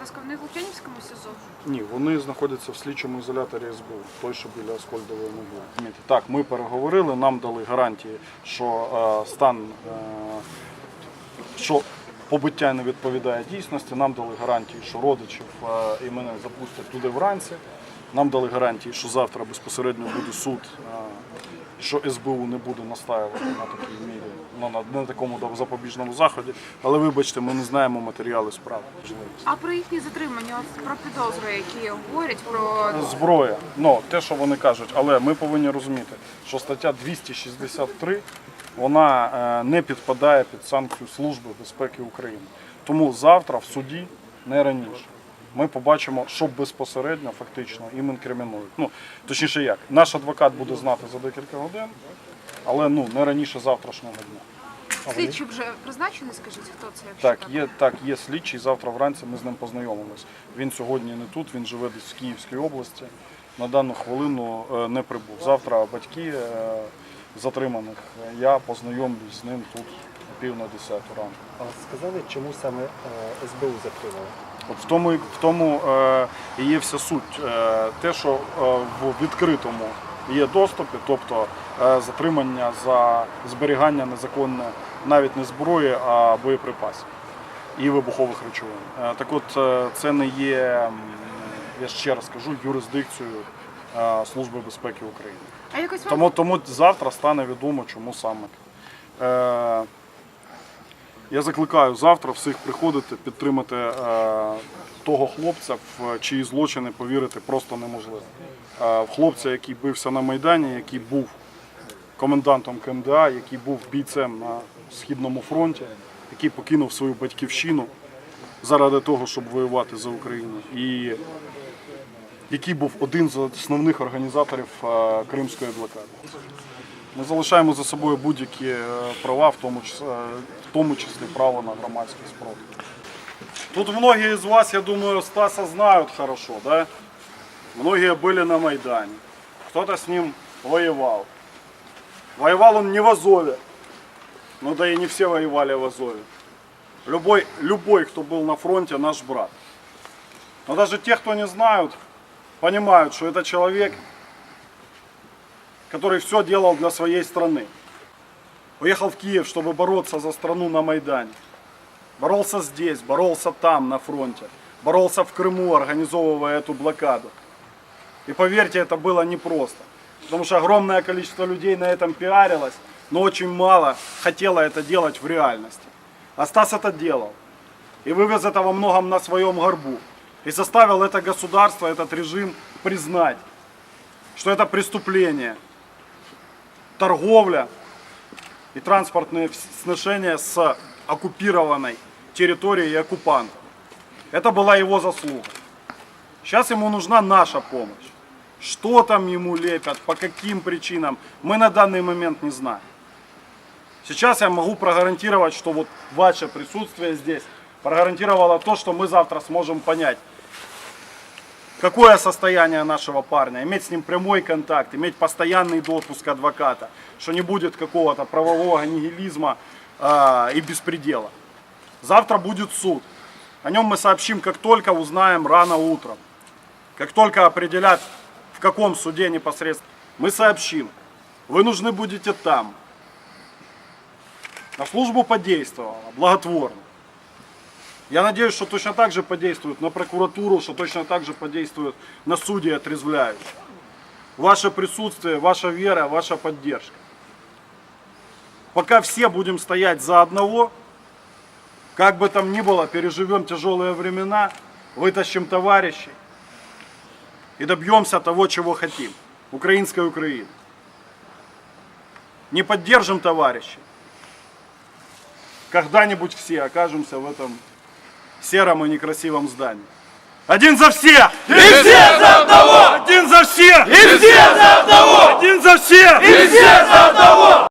ласка, вони в Лук'янівському СІЗО? Ні, вони знаходяться в слідчому ізоляторі СБУ, той, що біля Аскольдової могили. Так, ми переговорили, нам дали гарантії, що е, стан, е, що побиття не відповідає дійсності. Нам дали гарантії, що родичів е, і мене запустять туди вранці. Нам дали гарантії, що завтра безпосередньо буде суд, е, що СБУ не буде настаювати на такій мірі, ну, на, на такому запобіжному заході. Але вибачте, ми не знаємо матеріали справи. А про їхні затримання, от про підозри, які говорять про зброя. Ну, те, що вони кажуть, але ми повинні розуміти, що стаття 263 вона е, не підпадає під санкцію Служби безпеки України. Тому завтра в суді, не раніше, ми побачимо, що безпосередньо фактично їм інкримінують. Ну, точніше як, наш адвокат буде знати за декілька годин, але ну, не раніше завтрашнього дня. слідчі вже призначені, скажіть, хто це? якщо Так, є, так, є слідчий. Завтра вранці ми з ним познайомимось. Він сьогодні не тут, він живе десь в Київській області. На дану хвилину е, не прибув. Завтра батьки е, затриманих. Я познайомлюсь з ним тут пів на десяту ранку. А сказали, чому саме е, СБУ затримали? От в тому, в тому е, і є вся суть. Е, те, що е, в відкритому є доступі, тобто е, затримання за зберігання незаконне навіть не зброї, а боєприпасів і вибухових речовин. Е, так от е, це не є, я ще раз кажу, юрисдикцією е, Служби безпеки України. А якось Тому, тому завтра стане відомо, чому саме. Я закликаю завтра всіх приходити, підтримати е, того хлопця, в чиї злочини повірити просто неможливо. Е, хлопця, який бився на Майдані, який був комендантом КМДА, який був бійцем на Східному фронті, який покинув свою батьківщину заради того, щоб воювати за Україну. І який був один з основних організаторів е, Кримської блокади. Ми залишаємо за собою будь-які е, права, в тому числі, в тому числі право на громадський спротив. Тут многие из вас, я думаю, Стаса знают хорошо, да? Многие были на Майдане. Кто-то с ним воевал. Воевал он не в Азове. Ну да и не все воевали в Азове. Любой, любой, кто был на фронте, наш брат. Но даже те, кто не знают, понимают, что это человек, который все делал для своей страны. Уехал в Киев, чтобы бороться за страну на Майдане. Боролся здесь, боролся там, на фронте. Боролся в Крыму, организовывая эту блокаду. И поверьте, это было непросто. Потому что огромное количество людей на этом пиарилось, но очень мало хотело это делать в реальности. А Стас это делал. И вывез это во многом на своем горбу. И заставил это государство, этот режим признать, что это преступление. Торговля и транспортные сношения с оккупированной территорией и оккупантом. Это была его заслуга. Сейчас ему нужна наша помощь. Что там ему лепят, по каким причинам, мы на данный момент не знаем. Сейчас я могу прогарантировать, что вот ваше присутствие здесь прогарантировало то, что мы завтра сможем понять, какое состояние нашего парня, иметь с ним прямой контакт, иметь постоянный допуск адвоката, что не будет какого-то правового нигилизма а, и беспредела. Завтра будет суд. О нем мы сообщим, как только узнаем рано утром. Как только определят, в каком суде непосредственно, мы сообщим. Вы нужны будете там. На службу подействовала, благотворно. Я надеюсь, что точно так же подействует на прокуратуру, что точно так же подействует на судьи отрезвляюще. Ваше присутствие, ваша вера, ваша поддержка. Пока все будем стоять за одного, как бы там ни было, переживем тяжелые времена, вытащим товарищей и добьемся того, чего хотим. Украинской Украины. Не поддержим товарищей. Когда-нибудь все окажемся в этом сером и некрасивом здании. Один за всех! И все за одного! Один за всех! И все за одного! Один за всех! И все за одного!